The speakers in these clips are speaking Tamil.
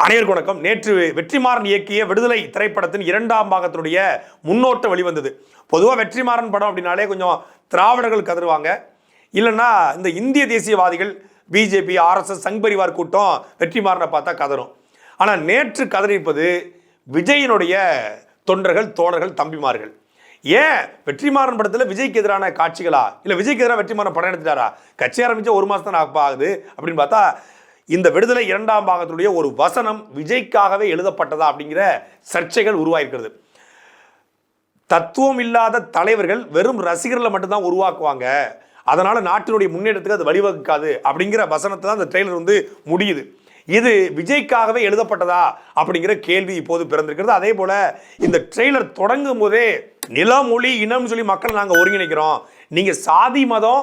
அனைவருக்கு வணக்கம். நேற்று வெற்றிமாறன் இயக்கிய விடுதலை திரைப்படத்தின் இரண்டாம் பாகத்தினுடைய முன்னோட்டம் வெளிவந்தது. பொதுவாக வெற்றிமாறன் படம் அப்படின்னாலே கொஞ்சம் திராவிடர்கள் கதறுவாங்க. இல்லைன்னா இந்த இந்திய தேசியவாதிகள் பிஜேபி ஆர்எஸ்எஸ் சங் பரிவார் கூட்டம் வெற்றிமாறனை பார்த்தா கதறும். ஆனால் நேற்று கதறிப்பது விஜயினுடைய தொண்டர்கள் தோழர்கள் தம்பிமார்கள். ஏன்? வெற்றிமாறன் படத்தில் விஜய்க்கு எதிரான காட்சிகளா? இல்லை விஜய்க்கு எதிராக வெற்றிமாறன் படம் எடுத்துட்டாரா? கட்சி ஆரம்பித்தா ஒரு மாதம் தான் ஆகுது அப்படின்னு பார்த்தா இந்த விடுதலை இரண்டாம் பாகத்தினுடைய ஒரு வசனம் விஜய்க்காகவே எழுதப்பட்டதா அப்படிங்கிற சர்ச்சைகள் உருவாயிருக்கிறது. தத்துவம் இல்லாத தலைவர்கள் வெறும் ரசிகர்களை மட்டும்தான் உருவாக்குவாங்க. அதனால் நாட்டினுடைய முன்னேற்றத்துக்கு அது வழிவகுக்காது அப்படிங்கிற வசனத்தை தான் அந்த ட்ரெய்லர் வந்து முடியுது. இது விஜய்க்காகவே எழுதப்பட்டதா அப்படிங்கிற கேள்வி இப்போது பிறந்திருக்கிறது. அதே போல் இந்த ட்ரெய்லர் தொடங்கும் போதே நிலம் மொழி இனம் சொல்லி மக்களை நாங்கள் ஒருங்கிணைக்கிறோம். நீங்கள் சாதி மதம்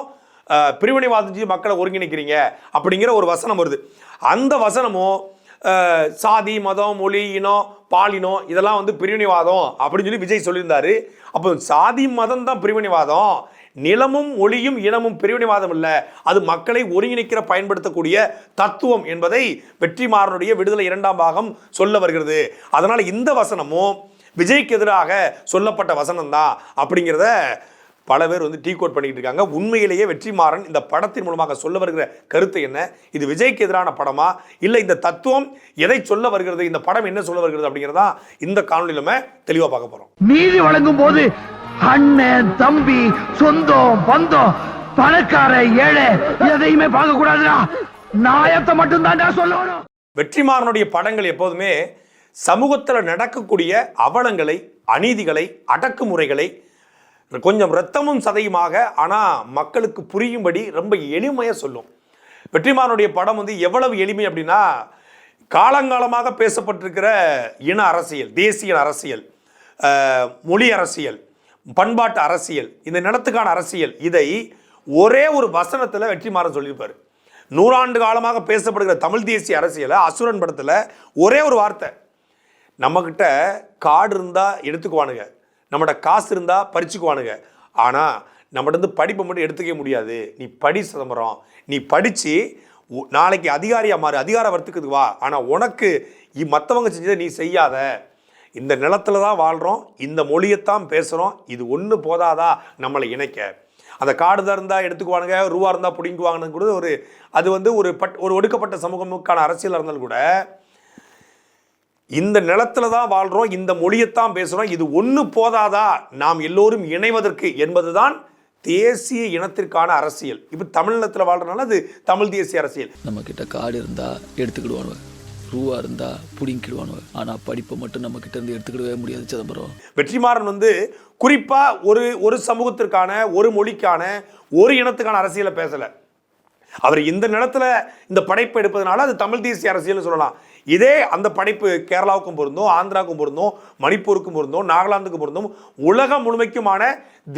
அஹ், பிரிவினைவாதம் செஞ்சு மக்களை ஒருங்கிணைக்கிறீங்க அப்படிங்கிற ஒரு வசனம் வருது. அந்த வசனமும் சாதி மதம் மொழி இனம் பாலினம் இதெல்லாம் வந்து பிரிவினைவாதம் அப்படின்னு சொல்லி விஜய் சொல்லியிருந்தாரு. அப்போ சாதி மதம் தான் பிரிவினைவாதம் நிலமும் மொழியும் இனமும் பிரிவினைவாதம் இல்லை. அது மக்களை ஒருங்கிணைக்கிற பயன்படுத்தக்கூடிய தத்துவம் என்பதை வெற்றிமாறனுடைய விடுதலை இரண்டாம் பாகம் சொல்ல வருகிறது. அதனால் இந்த வசனமும் விஜய்க்கு எதிராக சொல்லப்பட்ட வசனம் தான் அப்படிங்கிறத பல பேர் வந்து டீ கோட் பண்ணிக்கிட்டு இருக்காங்க. உண்மையிலேயே வெற்றிமாறன் இந்த படத்தின் மூலமாக சொல்ல வருகிற கருத்து என்ன? இது விஜய்க்கு எதிரான படமா? இல்லை இந்த தத்துவம் எதை சொல்ல வருகிறது? இந்த படம் என்ன சொல்ல வருகிறது அப்படிங்கிறதா இந்த காணொலியில் நம்ம தெளிவாக பார்க்க போகிறோம் நீதி வழங்கும் போது அண்ணன் தம்பி சொந்தம் பந்தம் பணக்கார ஏழை எதையுமே பார்க்க கூடாதுடா. நாயத்தை மட்டும் தான்டா சொல்லணும். வெற்றிமாறனுடைய படங்கள் எப்போதுமே சமூகத்தில் நடக்கக்கூடிய அவலங்களை அநீதிகளை அடக்குமுறைகளை கொஞ்சம் ரத்தமும் சதையுமாக ஆனால் மக்களுக்கு புரியும்படி ரொம்ப எளிமையாக சொல்லும். வெற்றிமாறனுடைய படம் வந்து எவ்வளவு எளிமை அப்படின்னா காலங்காலமாக பேசப்பட்டிருக்கிற இன அரசியல் தேசிய அரசியல் மொழி அரசியல் பண்பாட்டு அரசியல் இந்த நிலத்துக்கான அரசியல் இதை ஒரே ஒரு வசனத்தில் வெற்றிமாறன் சொல்லியிருப்பார். நூறாண்டு காலமாக பேசப்படுகிற தமிழ் தேசிய அரசியலை அசுரன் படத்தில் ஒரே ஒரு வார்த்தை. நம்மக்கிட்ட காடு இருந்தால் எடுத்துக்குவானுங்க. நம்மகிட்ட காசு இருந்தால் பறிச்சுக்குவானுங்க. ஆனால் நம்மகிட்ட படிப்பை மட்டும் எடுத்துக்க முடியாது. நீ படி சிதம்பரம். நீ படித்து நாளைக்கு அதிகாரியாக மாறு அதிகார வர்த்துக்குது வா. ஆனால் உனக்கு மற்றவங்க செஞ்சதை நீ செய்யாத. இந்த நிலத்துல தான் வாழ்கிறோம் இந்த மொழியைத்தான் பேசுகிறோம் இது ஒன்று போதாதா? நம்மளை இணைக்க. அந்த காடு தான் இருந்தால் எடுத்துக்குவானுங்க ரூபா இருந்தால் பிடிங்குவாங்கன்னு கூட ஒரு அது வந்து ஒரு பட் ஒரு ஒடுக்கப்பட்ட சமூகமுக்கான அரசியலாக இருந்தாலும் கூட இந்த நிலத்துல தான் வாழ்றோம் இந்த மொழியைத்தான் பேசுறோம் இது ஒன்று போதாதா? நாம் எல்லோரும் இணைவதற்கு என்பதுதான் தேசிய இனத்திற்கான அரசியல். இப்போ தமிழ்நிலத்தில் வாழ்றதுனால அது தமிழ் தேசிய அரசியல். நம்ம கிட்ட காடு இருந்தா எடுத்துக்கிடுவானுவ. ரூவா இருந்தா புடிங்கிடுவானுவ ஆனா படிப்பை மட்டும் நம்ம கிட்ட இருந்து எடுத்துக்கிடவே முடியாது சிதம்பரம். வெற்றிமாறன் வந்து குறிப்பா ஒரு ஒரு சமூகத்திற்கான ஒரு மொழிக்கான ஒரு இனத்துக்கான அரசியலை பேசல. அவர் இந்த நிலத்துல இந்த படைப்பு எடுப்பதனால அது தமிழ் தேசிய அரசியல்னு சொல்லலாம். இதே அந்த படைப்பு கேரளாவுக்கும் பொருந்தும் ஆந்திராவுக்கும் பொருந்தும் மணிப்பூருக்கும் பொருந்தும் நாகாலாந்துக்கும் பொருந்தும் உலகம் முழுமைக்குமான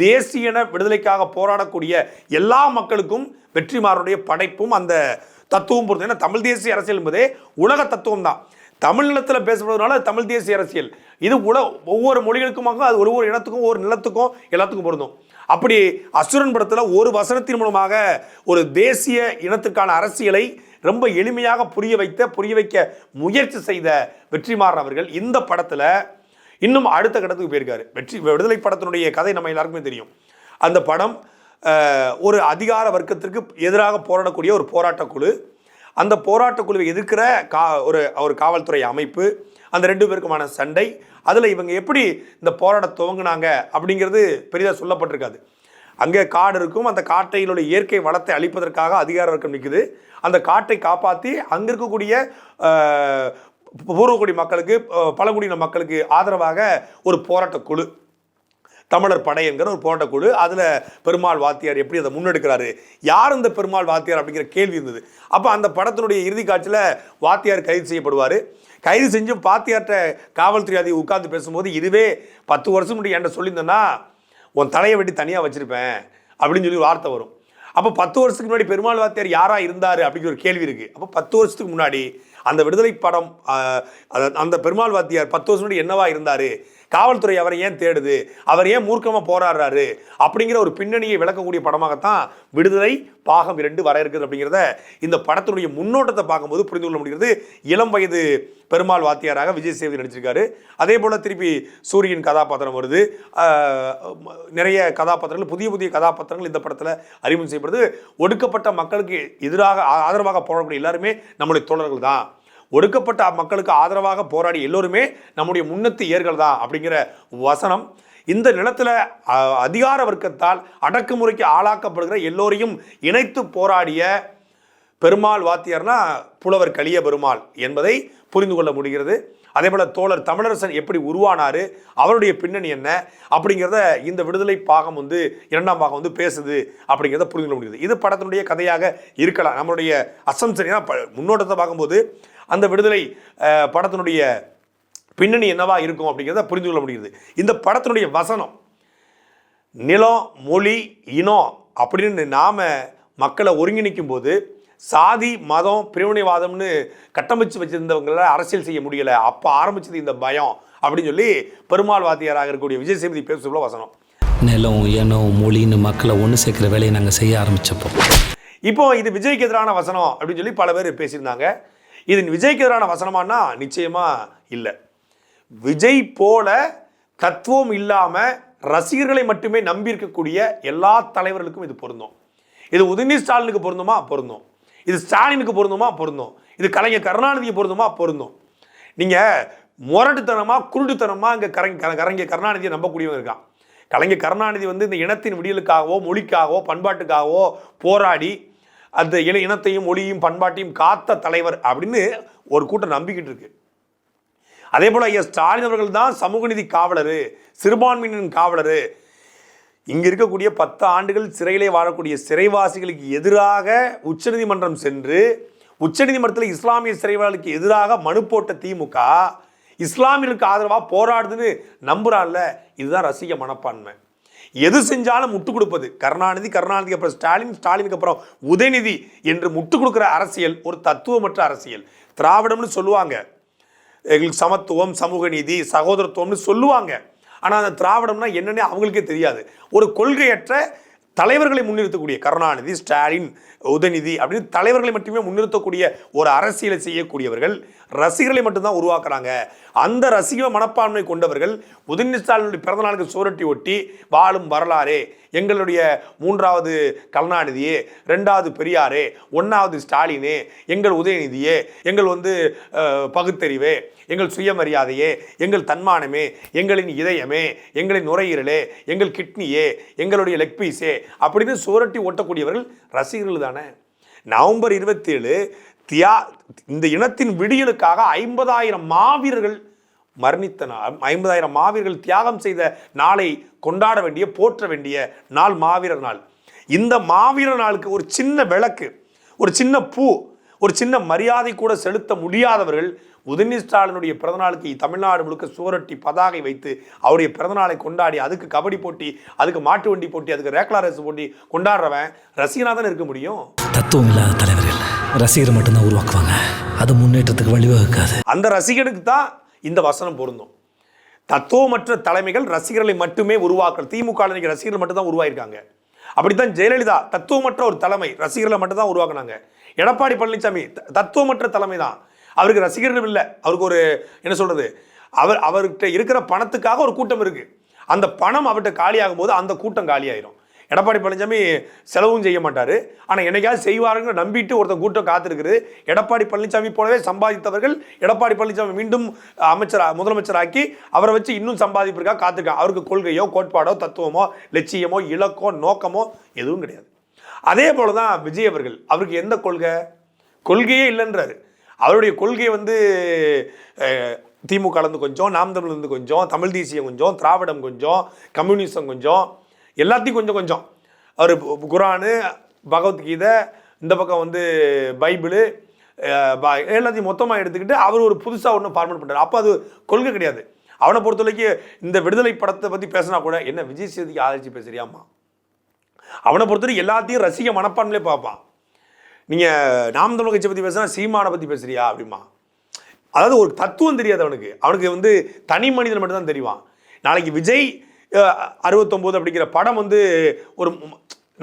தேசியன விடுதலைக்காக போராடக்கூடிய எல்லா மக்களுக்கும் வெற்றிமாறனுடைய படைப்பும் அந்த தத்துவம் பொருந்தும். ஏன்னா தமிழ் தேசிய அரசியல் என்பதே உலக தத்துவம் தான். தமிழ்நிலத்தில் பேசப்படுறதுனால தமிழ் தேசிய அரசியல். இது உல ஒவ்வொரு மொழிகளுக்குமாக அது ஒவ்வொரு இனத்துக்கும் ஒவ்வொரு நிலத்துக்கும் எல்லாத்துக்கும் பொருந்தும். அப்படி அசுரன் படத்தில் ஒரு வசனத்தின் மூலமாக ஒரு தேசிய இனத்துக்கான அரசியலை ரொம்ப எளிமையாக புரிய வைத்த புரிய வைக்க முயற்சி செய்த வெற்றிமாறன் அவர்கள் இந்த படத்தில் இன்னும் அடுத்த கட்டத்துக்கு போயிருக்காரு. வெற்றி விடுதலை படத்தினுடைய கதை நம்ம எல்லாருக்குமே தெரியும். அந்த படம் ஒரு அதிகார வர்க்கத்திற்கு எதிராக போராடக்கூடிய ஒரு போராட்டக் குழு. அந்த போராட்டக் குழுவை எதிர்க்கிற கா ஒரு ஒரு காவல்துறை அமைப்பு அந்த ரெண்டு பேருக்குமான சண்டை அதில் இவங்க எப்படி இந்த போராட்ட துவங்கினாங்க அப்படிங்கிறது பெரிதாக சொல்லப்பட்டிருக்காது. அங்கே காடு இருக்கும். அந்த காட்டையினுடைய இயற்கை வளத்தை அழிப்பதற்காக அதிகார வர்க்கம் நிற்குது. அந்த காட்டை காப்பாற்றி அங்கே இருக்கக்கூடிய பூர்வகுடி பூர்வக்குடி மக்களுக்கு பழங்குடியின மக்களுக்கு ஆதரவாக ஒரு போராட்ட குழு. தமிழர் படை என்கிற ஒரு போராட்டக் குழு. அதில் பெருமாள் வாத்தியார் எப்படி அதை முன்னெடுக்கிறாரு? யார் இந்த பெருமாள் வாத்தியார் அப்படிங்கிற கேள்வி இருந்தது. அப்போ அந்த படத்தினுடைய இறுதி காட்சியில் வாத்தியார் கைது செய்யப்படுவார். கைது செஞ்சு வாத்தியார்கிட்ட காவல்துறை அதிகாரி உட்கார்ந்து பேசும்போது இதுவே பத்து வருஷம் முடியும் என்கிட்ட சொல்லியிருந்தேன்னா உன் தலையை வெட்டி தனியாக வச்சுருப்பேன் அப்படின்னு சொல்லி ஒரு வார்த்தை வரும். அப்போ பத்து வருஷத்துக்கு முன்னாடி பெருமாள் வாத்தியார் யாராக இருந்தார் அப்படிங்கிற ஒரு கேள்வி இருக்குது அப்போ பத்து வருஷத்துக்கு முன்னாடி அந்த விடுதலை படம் அந்த பெருமாள் வாத்தியார் பத்து வருஷம் முன்னாடி என்னவா இருந்தார்? காவல்துறை அவரை ஏன் தேடுது? அவர் ஏன் மூர்க்கமாக போராடுறாரு? அப்படிங்கிற ஒரு பின்னணியை விளக்கக்கூடிய படமாகத்தான் விடுதலை பாகம் இரண்டு வர இருக்குது அப்படிங்கிறத இந்த படத்தினுடைய முன்னோட்டத்தை பார்க்கும்போது புரிந்து கொள்ள முடிகிறது. இளம் வயது பெருமாள் வாத்தியாராக விஜய் சேதுபதி நடிச்சிருக்காரு. அதே போல் திருப்பி சூரியன் கதாபாத்திரம் வருது. நிறைய கதாபாத்திரங்கள் புதிய புதிய கதாபாத்திரங்கள் இந்த படத்தில் அறிமுகம் செய்யப்படுது. ஒடுக்கப்பட்ட மக்களுக்கு எதிராக ஆ- ஆதரவாக போடக்கூடிய எல்லாருமே நம்முடைய தோழர்கள் தான் ஒடுக்கப்பட்ட மக்களுக்கு ஆதரவாக போராடி எல்லோருமே நம்முடைய முன்னத்து ஏர்கள் தான் அப்படிங்கிற வசனம். இந்த நிலத்தில் அதிகார வர்க்கத்தால் அடக்குமுறைக்கு ஆளாக்கப்படுகிற எல்லோரையும் இணைத்து போராடிய பெருமாள் வாத்தியார்னா புலவர் கலிய பெருமாள் என்பதை புரிந்து கொள்ள முடிகிறது. அதே போல் தோழர் தமிழரசன் எப்படி உருவானார் அவருடைய பின்னணி என்ன அப்படிங்கிறத இந்த விடுதலை பாகம் வந்து இரண்டாம் பாகம் வந்து பேசுது அப்படிங்கிறத புரிந்து கொள்ள முடியுது. இது படத்தினுடைய கதையாக இருக்கலாம். நம்மளுடைய அசம்சரினா முன்னோட்டத்தை பார்க்கும்போது அந்த விடுதலை படத்தினுடைய பின்னணி என்னவா இருக்கும் அப்படிங்கிறத புரிந்து கொள்ள முடியுது. இந்த படத்தினுடைய வசனம் நிலம் மொழி இனம் அப்படின்னு நாம் மக்களை ஒருங்கிணைக்கும் போது சாதி மதம் பிரிவினைவாதம்னு கட்டமைச்சு வச்சிருந்தவங்கள அரசியல் செய்ய முடியல. அப்போ ஆரம்பிச்சது இந்த பயம் அப்படின்னு சொல்லி பெருமாள் வாத்தியாராக இருக்கக்கூடிய விஜய் சேதுபதி பேசுள்ள வசனம். நிலம் இனம் மொழின்னு மக்களை ஒன்று சேர்க்குற வேலையை நாங்கள் செய்ய ஆரம்பிச்சப்போ. இப்போ இது விஜய்க்கு எதிரான வசனம் அப்படின்னு சொல்லி பல பேர் பேசியிருந்தாங்க. இது விஜய்க்கு எதிரான வசனமானா நிச்சயமா இல்லை. விஜய் போல தத்துவம் இல்லாம ரசிகர்களை மட்டுமே நம்பி இருக்கக்கூடிய எல்லா தலைவர்களுக்கும் இது பொருந்தும். இது உதயநிதி ஸ்டாலினுக்கு பொருந்துமா? பொருந்தும். இது ஸ்டாலினுக்கு பொருந்துமா? பொருந்தும். இது கலைஞர் கருணாநிதிக்கு பொருந்துமா? பொருந்தும். நீங்கள் முரட்டுத்தனமாக குருட்டுத்தனமாக இங்க கரங்க கலைஞர் கருணாநிதியை நம்பக்கூடியவங்க இருக்கான். கலைஞர் கருணாநிதி வந்து இந்த இனத்தின் விடியலுக்காகவோ மொழிக்காகவோ பண்பாட்டுக்காகவோ போராடி அந்த இன இனத்தையும் மொழியும் பண்பாட்டையும் காத்த தலைவர் அப்படின்னு ஒரு கூட்டம் நம்பிக்கிட்டு இருக்கு. அதே போல் ஐயா ஸ்டாலின் அவர்கள் தான் சமூக நீதி காவலர் சிறுபான்மையினரின் காவலர். இங்கே இருக்கக்கூடிய பத்து ஆண்டுகள் சிறையிலே வாழக்கூடிய சிறைவாசிகளுக்கு எதிராக உச்சநீதிமன்றம் சென்று உச்சநீதிமன்றத்தில் இஸ்லாமிய சிறைவாளுக்கு எதிராக மனு போட்ட திமுக இஸ்லாமியர்களுக்கு ஆதரவாக போராடுதுன்னு நம்புறான்ல இதுதான் ரசிக மனப்பான்மை. எது செஞ்சாலும் முட்டு கொடுப்பது. கருணாநிதி கருணாநிதிக்கு அப்புறம் ஸ்டாலின் ஸ்டாலினுக்கு அப்புறம் உதயநிதி என்று முட்டு கொடுக்குற அரசியல் ஒரு தத்துவமற்ற அரசியல். திராவிடம்னு சொல்லுவாங்க. எங்களுக்கு சமத்துவம் சமூக நீதி சகோதரத்துவம்னு சொல்லுவாங்க. ஆனால் அந்த திராவிடம்னா என்னன்னே அவங்களுக்கே தெரியாது. ஒரு கொள்கையற்ற தலைவர்களை முன்னிறுத்தக்கூடிய கருணாநிதி ஸ்டாலின் உதயநிதி அப்படின்னு தலைவர்களை மட்டுமே முன்னிறுத்தக்கூடிய ஒரு அரசியலை செய்யக்கூடியவர்கள் ரசிகர்களை மட்டும்தான் உருவாக்குறாங்க. அந்த ரசிக மனப்பான்மை கொண்டவர்கள் உதயநிதி ஸ்டாலினுடைய பிறந்த நாளுக்கு சோரட்டி ஒட்டி வாழும் வரலாறே. எங்களுடைய மூன்றாவது கருணாநிதியே ரெண்டாவது பெரியாரே ஒன்றாவது ஸ்டாலினே எங்கள் உதயநிதியே எங்கள் வந்து பகுத்தறிவே எங்கள் சுயமரியாதையே எங்கள் தன்மானமே எங்களின் இதயமே எங்களின் நுரையீரலே எங்கள் கிட்னியே எங்களுடைய லெக் பீஸே அப்படின்னு சுவரட்டி ஓட்டக்கூடியவர்கள் ரசிகர்கள் தானே. நவம்பர் இருபத்தேழு தியா இந்த இனத்தின் விடியலுக்காக ஐம்பதாயிரம் மாவீரர்கள் மரணித்த நாள் ஐம்பதாயிரம் மாவீரர்கள் தியாகம் செய்த நாளை கொண்டாட வேண்டிய போற்ற வேண்டிய நாள் மாவீரர் நாள். இந்த மாவீரர் நாளுக்கு ஒரு சின்ன விளக்கு ஒரு சின்ன பூ ஒரு சின்ன மரியாதை கூட செலுத்த முடியாதவர்கள் உதயநிதி ஸ்டாலினுடைய பிறந்தநாளுக்கு தமிழ்நாடு முழுக்க சுவரொட்டி பதாகை வைத்து அவருடைய பிறந்தநாளை கொண்டாடி அதுக்கு கபடி போட்டி அதுக்கு மாட்டு வண்டி போட்டி அதுக்கு ரேக்லா ரேஸ் போட்டி கொண்டாடுறவன் ரசிகனாக தானே இருக்க முடியும்? தத்துவம் இல்லாத தலைவர்கள் ரசிகரை மட்டும்தான் உருவாக்குவாங்க. அது முன்னேற்றத்துக்கு வழிவகுக்காது. அந்த ரசிகனுக்கு தான் இந்த வசனம் பொருந்தும். தத்துவமற்ற தலைமைகள் ரசிகர்களை மட்டுமே உருவாக்குறது திமுக ல இன்னைக்கு ரசிகர்கள் மட்டும்தான் உருவாயிருக்காங்க. அப்படித்தான் ஜெயலலிதா தத்துவமற்ற ஒரு தலைமை ரசிகர்களை மட்டும்தான் உருவாக்குனாங்க. எடப்பாடி பழனிசாமி தத்துவமற்ற தலைமை தான். அவருக்கு ரசிகர்கள் இல்லை. அவருக்கு ஒரு என்ன சொல்றது? அவர் அவர்கிட்ட இருக்கிற பணத்துக்காக ஒரு கூட்டம் இருக்கு. அந்த பணம் அவர்கிட்ட காலியாகும் போது அந்த கூட்டம் காலியாயிரும். எடப்பாடி பழனிசாமி செலவும் செய்ய மாட்டார். ஆனால் என்னைக்காவது செய்வாருங்கிற நம்பிட்டு ஒருத்தன் கூட்டம் காத்திருக்குது. எடப்பாடி பழனிசாமி போலவே சம்பாதித்தவர்கள் எடப்பாடி பழனிசாமி மீண்டும் அமைச்சர் முதலமைச்சராக்கி அவரை வச்சு இன்னும் சம்பாதிப்பிற்காக காத்திருக்காங்க. அவருக்கு கொள்கையோ கோட்பாடோ தத்துவமோ லட்சியமோ இலக்கோ நோக்கமோ எதுவும் கிடையாது. அதே போல தான் விஜய் அவர்கள். அவருக்கு எந்த கொள்கை? கொள்கையே இல்லைன்றாரு. அவருடைய கொள்கை வந்து திமுகலேருந்து கொஞ்சம் நாம் தமிழ்லேருந்து கொஞ்சம் தமிழ் தேசியம் கொஞ்சம் திராவிடம் கொஞ்சம் கம்யூனிசம் கொஞ்சம் எல்லாத்தையும் கொஞ்சம் கொஞ்சம். அவர் குரானு பகவத்கீதை இந்த பக்கம் வந்து பைபிளு ப- எல்லாத்தையும் மொத்தமாக எடுத்துக்கிட்டு அவர் ஒரு புதுசாக ஒன்று ஃபார்மேட் பண்ணுறாரு அப்போ அது கொள்கை கிடையாது. அவனை பொறுத்த வரைக்கும் இந்த விடுதலை படத்தை பற்றி பேசினா கூட என்ன விஜய் சேதுக்கு ஆதரிச்சு பேசுறியாமா அவனை பொறுத்தவரைக்கும் எல்லாத்தையும் ரசிக மனப்பான்மையிலே பார்ப்பான். நீங்கள் நாம் தமிழ் கட்சியை பற்றி பேசுனா சீமானை பற்றி பேசுறியா? அப்படிமா அதாவது ஒரு தத்துவம் தெரியாது அவனுக்கு. அவனுக்கு வந்து தனி மனிதன் மட்டும்தான் தெரிவான். நாளைக்கு விஜய் அறுபத்தொம்போது அப்படிங்கிற படம் வந்து ஒரு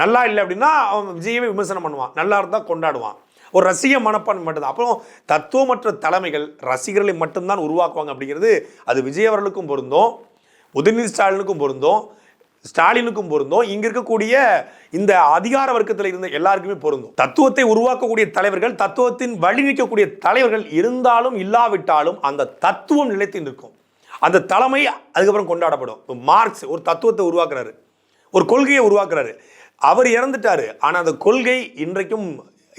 நல்லா இல்லை அப்படின்னா அவன் விஜயவே விமர்சனம் பண்ணுவான். நல்லா இருந்தால் கொண்டாடுவான். ஒரு ரசிக மனப்பான்மை மட்டும்தான். அப்புறம் தத்துவமற்ற தலைமைகள் ரசிகர்களை மட்டும்தான் உருவாக்குவாங்க அப்படிங்கிறது அது விஜய் அவர்களுக்கும் பொருந்தும் உதயநிதி ஸ்டாலினுக்கும் பொருந்தும் ஸ்டாலினுக்கும் பொருந்தும். இங்கே இருக்கக்கூடிய இந்த அதிகார வர்க்கத்தில் இருந்த எல்லாருக்குமே பொருந்தும். தத்துவத்தை உருவாக்கக்கூடிய தலைவர்கள் தத்துவத்தின் வழி நிற்கக்கூடிய தலைவர்கள் இருந்தாலும் இல்லாவிட்டாலும் அந்த தத்துவம் நிலைத்து நிற்கும். அந்த தலைமை அதுக்கப்புறம் கொண்டாடப்படும். இப்போ மார்க்ஸ் ஒரு தத்துவத்தை உருவாக்குறாரு. ஒரு கொள்கையை உருவாக்குறாரு. அவர் இறந்துட்டாரு. ஆனால் அந்த கொள்கை இன்றைக்கும்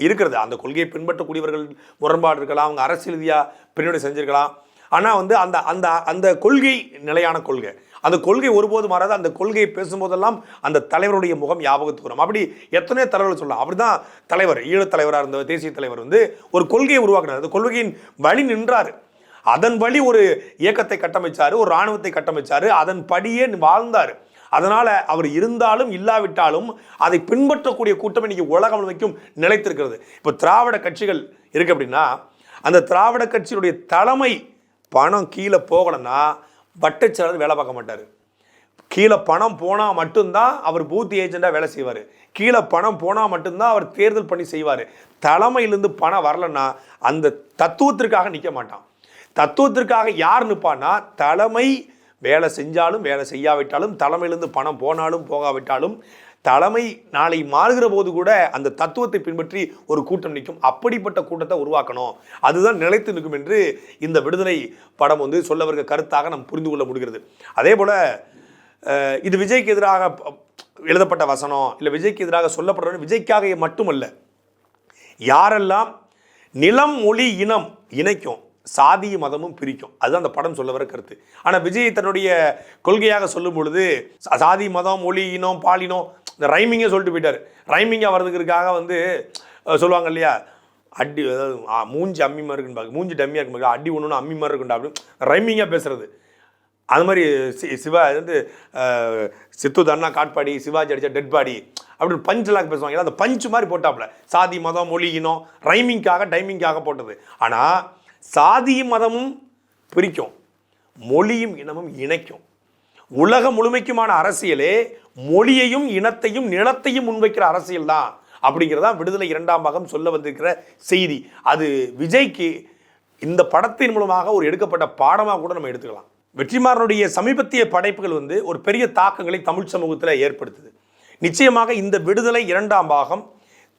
இருக்கிறது. அந்த கொள்கையை பின்பற்றக்கூடியவர்கள் முரண்பாடு இருக்கலாம். அவங்க அரசியல் ரீதியாக பின்னணி செஞ்சிருக்கலாம். ஆனால் வந்து அந்த அந்த அந்த கொள்கை நிலையான கொள்கை. அந்த கொள்கை ஒருபோது மாறாது. அந்த கொள்கையை பேசும்போதெல்லாம் அந்த தலைவருடைய முகம் ஞாபகத்துக்கு வரும். அப்படி எத்தனையோ தலைவர்கள் சொல்லலாம். அப்படிதான் தலைவர் ஈழத் தலைவராக இருந்த தேசிய தலைவர் வந்து ஒரு கொள்கையை உருவாக்குனார். அந்த கொள்கையின் வழி நின்றார். அதன் வழி ஒரு இயக்கத்தை கட்டமைச்சார் ஒரு இராணுவத்தை கட்டமைச்சார் அதன் படியே வாழ்ந்தார். அதனால் அவர் இருந்தாலும் இல்லாவிட்டாலும் அதை பின்பற்றக்கூடிய கூட்டம் இன்னைக்கு உலகம் முழுமைக்கும் நிலைத்திருக்கிறது. இப்போ திராவிட கட்சிகள் இருக்கு அப்படின்னா அந்த திராவிட கட்சியினுடைய தலைமை பணம் கீழே போகலைன்னா வட்டச்செலவு வேலை பார்க்க மாட்டார். கீழே பணம் போனால் மட்டும்தான் அவர் பூத் ஏஜெண்டாக வேலை செய்வார். கீழே பணம் போனால் மட்டும்தான் அவர் தேர்தல் பண்ணி செய்வார். தலைமையிலேருந்து பணம் வரலன்னா அந்த தத்துவத்திற்காக நிற்க மாட்டான். தத்துவத்திற்காக யார் நிற்பான்னா தலைமை வேலை செஞ்சாலும் வேலை செய்யாவிட்டாலும் தலைமையிலேருந்து பணம் போனாலும் போகாவிட்டாலும் தலைமை நாளை மாறுகிற போது கூட அந்த தத்துவத்தை பின்பற்றி ஒரு கூட்டம் நிற்கும். அப்படிப்பட்ட கூட்டத்தை உருவாக்கணும். அதுதான் நிலைத்து நிற்கும் என்று இந்த விடுதலை படம் வந்து சொல்ல வருகிற கருத்தாக நாம் புரிந்து கொள்ள முடிகிறது. அதே போல் இது விஜய்க்கு எதிராக எழுதப்பட்ட வசனம் இல்லை விஜய்க்கு எதிராக சொல்லப்படுற விஜய்க்காக மட்டுமல்ல. யாரெல்லாம் நிலம் மொழி இனம் இணைக்கும் சாதி மதமும் பிரிக்கும். அதுதான் அந்த படம் சொல்ல வர கருத்து. ஆனால் விஜய் தன்னுடைய கொள்கையாக சொல்லும் பொழுது சா- சாதி மதம் மொழி இனம் பாலினம் இந்த ரைமிங்கே சொல்லிட்டு போயிட்டார். ரைமிங்காக வர்றதுக்காக வந்து சொல்லுவாங்க இல்லையா? அடி அதாவது மூஞ்சி அம்மி மாதிரி இருக்குன்னு மூஞ்சி டம்மியாக இருக்கும் அடி ஒன்று அம்மி மாதிரி இருக்குண்டா அப்படின்னு ரைமிங்காக பேசுறது. அது மாதிரி சி- சிவா இது வந்து சித்து அண்ணா காட்பாடி சிவாஜி அடித்தா டெட் பாடி அப்படின்னு பஞ்செல்லாம் பேசுவாங்க. அந்த பஞ்ச் மாதிரி போட்டாப்புல. சாதி மதம் மொழி இனம் ரைமிங்காக டைமிங்காக போட்டது. ஆனால் சாதியும் மதமும் பிரிக்கும் மொழியும் இனமும் இணைக்கும். உலகம் முழுமைக்குமான அரசியலே மொழியையும் இனத்தையும் நிலத்தையும் முன்வைக்கிற அரசியல் தான் அப்படிங்கிறதா விடுதலை இரண்டாம் பாகம் சொல்ல வந்திருக்கிற செய்தி. அது விஜய்க்கு இந்த படத்தின் மூலமாக ஒரு எடுக்கப்பட்ட பாடமாக கூட நம்ம எடுத்துக்கலாம். வெற்றிமாறனுடைய சமீபத்திய படைப்புகள் வந்து ஒரு பெரிய தாக்கங்களை தமிழ் சமூகத்தில் ஏற்படுத்துது. நிச்சயமாக இந்த விடுதலை இரண்டாம் பாகம்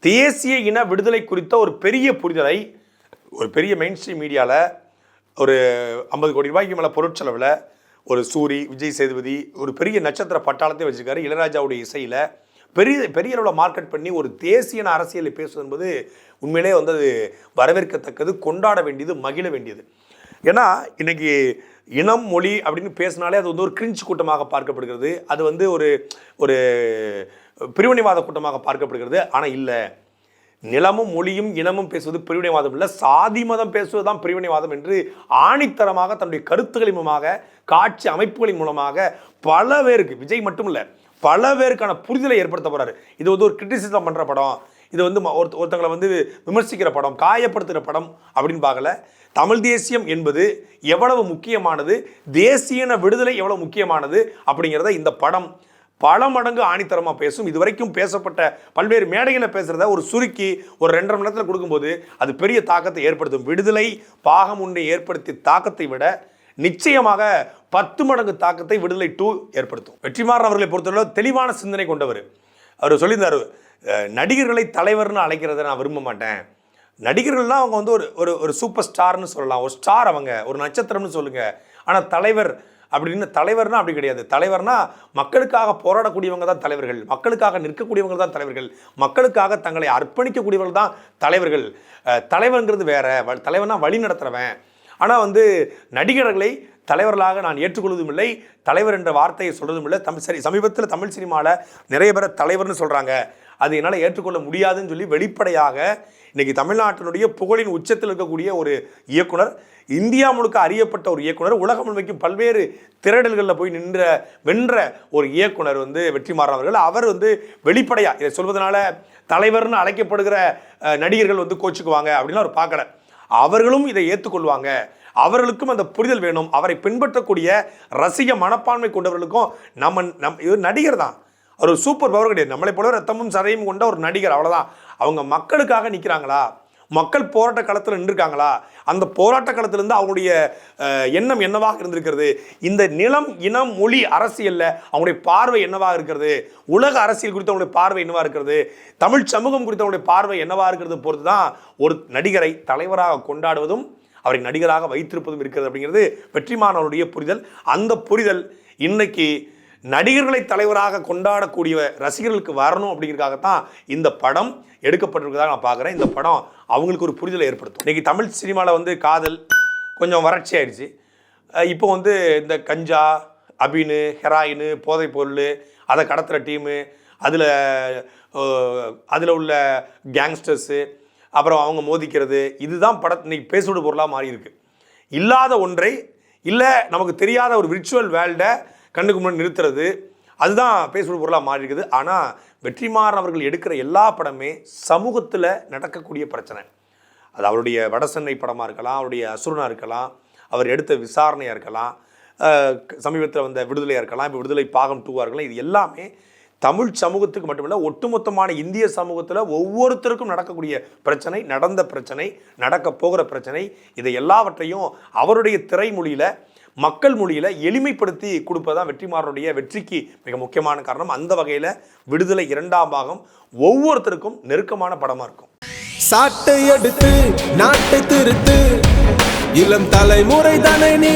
தேசிய இன விடுதலை குறித்த ஒரு பெரிய புரிதலை ஒரு பெரிய மெயின் ஸ்ட்ரீம் மீடியாவில் ஒரு ஐம்பது கோடி ரூபாய்க்கு மேலே பொருட்செலவில் ஒரு சூரி விஜய் சேதுபதி ஒரு பெரிய நட்சத்திர பட்டாளத்தை வச்சுருக்காரு. இளையராஜாவுடைய இசையில் பெரிய பெரிய அளவில் மார்க்கெட் பண்ணி ஒரு தேசிய அரசியலை பேசுவது என்பது உண்மையிலே வந்து அது வரவேற்கத்தக்கது கொண்டாட வேண்டியது மகிழ வேண்டியது. ஏன்னா இன்றைக்கி இனம் மொழி அப்படின்னு பேசினாலே அது வந்து ஒரு கிரிஞ்சு கூட்டமாக பார்க்கப்படுகிறது. அது வந்து ஒரு ஒரு பிரிவினைவாத கூட்டமாக பார்க்கப்படுகிறது. ஆனால் இல்லை. நிலமும் மொழியும் இனமும் பேசுவது பிரிவினைவாதம் இல்லை. சாதி மதம் பேசுவது தான் பிரிவினைவாதம் என்று ஆணித்தரமாக தன்னுடைய கருத்துக்களின் மூலமாக காட்சி அமைப்புகளின் மூலமாக பல பேருக்கு விஜய் மட்டும் இல்லை பல பேருக்கான புரிதலை ஏற்படுத்த போறாரு. இது வந்து ஒரு கிரிட்டிசிசம் பண்ணுற படம். இது வந்து ம- ஒருத்த- ஒருத்தங்களை வந்து விமர்சிக்கிற படம் காயப்படுத்துகிற படம் அப்படின்னு பார்க்கல. தமிழ் தேசியம் என்பது எவ்வளவு முக்கியமானது தேசியன விடுதலை எவ்வளவு முக்கியமானது அப்படிங்கிறத இந்த படம் பல மடங்கு ஆணித்தரமாக பேசும். இதுவரைக்கும் பேசப்பட்ட பல்வேறு மேடைகளை பேசுகிறத ஒரு சுருக்கி ஒரு ரெண்டரை மணி நேரத்தில் கொடுக்கும்போது அது பெரிய தாக்கத்தை ஏற்படுத்தும். விடுதலை பாகம் ஒன்றை ஏற்படுத்தி தாக்கத்தை விட நிச்சயமாக பத்து மடங்கு தாக்கத்தை விடுதலை டூ ஏற்படுத்தும். வெற்றிமாறன் அவர்களை பொறுத்தவரை தெளிவான சிந்தனை கொண்டவர். அவர் சொல்லியிருந்தார் நடிகர்களை தலைவர்னு அழைக்கிறத நான் விரும்ப மாட்டேன். நடிகர்கள்லாம் அவங்க வந்து ஒரு ஒரு ஒரு சூப்பர் ஸ்டார்னு சொல்லலாம். ஒரு ஸ்டார் அவங்க ஒரு நட்சத்திரம்னு சொல்லுங்கள் ஆனால் தலைவர் அப்படின்னு தலைவர்னா அப்படி கிடையாது. தலைவர்னா மக்களுக்காக போராடக்கூடியவங்க தான் தலைவர்கள். மக்களுக்காக நிற்கக்கூடியவங்க தான் தலைவர்கள். மக்களுக்காக தங்களை அர்ப்பணிக்கக்கூடியவர்கள் தான் தலைவர்கள். தலைவர்ங்கிறது வேற. வ- தலைவர்னா வழி நடத்துறவன். ஆனால் வந்து நடிகர்களை தலைவர்களாக நான் ஏற்றுக்கொள்வதும் இல்லை. தலைவர் என்ற வார்த்தையை சொல்கிறதும் இல்லை. தமிழ் சரி சமீபத்தில் தமிழ் சினிமாவில் நிறைய பேரை தலைவர்னு சொல்கிறாங்க அது என்னால் ஏற்றுக்கொள்ள முடியாதுன்னு சொல்லி வெளிப்படையாக இன்றைக்கி தமிழ்நாட்டினுடைய புகழின் உச்சத்தில் இருக்கக்கூடிய ஒரு இயக்குனர் இந்தியா முழுக்க அறியப்பட்ட ஒரு இயக்குனர் உலகம் முழுமைக்கும் பல்வேறு திரடல்களில் போய் நின்ற வென்ற ஒரு இயக்குனர் வந்து வெற்றிமாறன் அவர்கள். அவர் வந்து வெளிப்படையாக இதை சொல்வதனால தலைவர்னு அழைக்கப்படுகிற நடிகர்கள் வந்து கோச்சுக்குவாங்க அப்படின்னு அவர் பார்க்கல. அவர்களும் இதை ஏற்றுக்கொள்வாங்க. அவர்களுக்கும் அந்த புரிதல் வேணும். அவரை பின்பற்றக்கூடிய ரசிக மனப்பான்மை கொண்டவர்களுக்கும் நம்ம நம் இது நடிகர் தான். ஒரு சூப்பர் பவர் கிடையாது. நம்மளை போல ரத்தமும் சதையும் கொண்ட ஒரு நடிகர் அவ்வளோதான் அவங்க மக்களுக்காக நிற்கிறாங்களா மக்கள் போராட்ட களத்தில் நின்றுருக்காங்களா? அந்த போராட்ட களத்திலிருந்து அவங்களுடைய எண்ணம் என்னவாக இருந்திருக்கிறது? இந்த நிலம் இனம் மொழி அரசியலில் அவங்களுடைய பார்வை என்னவாக இருக்கிறது? உலக அரசியல் குறித்த அவங்களுடைய பார்வை என்னவாக இருக்கிறது? தமிழ் சமூகம் குறித்த அவங்களுடைய பார்வை என்னவாக இருக்கிறது பொறுத்து தான் ஒரு நடிகரை தலைவராக கொண்டாடுவதும் அவரை நடிகராக வைத்திருப்பதும் இருக்கிறது அப்படிங்கிறது வெற்றிமாறனுடைய புரிதல். அந்த புரிதல் இன்னைக்கு நடிகர்களை தலைவராக கொண்டாடக்கூடிய ரசிகர்களுக்கு வரணும் அப்படிங்கிறதுக்காகத்தான் இந்த படம் எடுக்கப்பட்டிருக்கிறதாக நான் பார்க்குறேன். இந்த படம் அவங்களுக்கு ஒரு புரிதலை ஏற்படுத்தும். இன்றைக்கி தமிழ் சினிமாவில் வந்து காதல் கொஞ்சம் வறட்சி ஆயிடுச்சு. இப்போ வந்து இந்த கஞ்சா அபினு ஹெராயின் போதை பொருள் அதை கடத்துகிற டீமு அதில் அதில் உள்ள கேங்ஸ்டர்ஸு அப்புறம் அவங்க மோதிக்கிறது இதுதான் பட இன்னைக்கு பேசுவது பொருளாக மாறி இருக்கு இல்லாத ஒன்றை இல்லை நமக்கு தெரியாத ஒரு விர்ச்சுவல் வேர்ல்டை கண்ணுக்கு முன்னாடி நிறுத்துறது அதுதான் பேசுவது பொருளாக மாறி இருக்குது ஆனால் வெற்றிமாறன் அவர்கள் எடுக்கிற எல்லா படமே சமூகத்தில் நடக்கக்கூடிய பிரச்சனை. அது அவருடைய வடசென்னை படமாக இருக்கலாம் அவருடைய அசுரனாக இருக்கலாம் அவர் எடுத்த விசாரணையாக இருக்கலாம் சமீபத்தில் வந்த விடுதலையாக இருக்கலாம் இப்போ விடுதலை பாகம் டூவாக இருக்கலாம் இது எல்லாமே தமிழ் சமூகத்துக்கு மட்டுமில்லை ஒட்டுமொத்தமான இந்திய சமூகத்தில் ஒவ்வொருத்தருக்கும் நடக்கக்கூடிய பிரச்சனை நடந்த பிரச்சனை நடக்க போகிற பிரச்சனை இதை எல்லாவற்றையும் அவருடைய திரைமொழியில் மக்கள் மொழியில் எளிமைப்படுத்தி கொடுப்பதான் வெற்றிமாறனுடைய வெற்றிக்கு மிக முக்கியமான காரணம். அந்த வகையில் விடுதலை இரண்டாம் பாகம் ஒவ்வொருத்தருக்கும் நெருக்கமான படமாக இருக்கும். சாட்டை எடுத்து நாட்டை திருத்து. இளம் தலைமுறை தானே நீ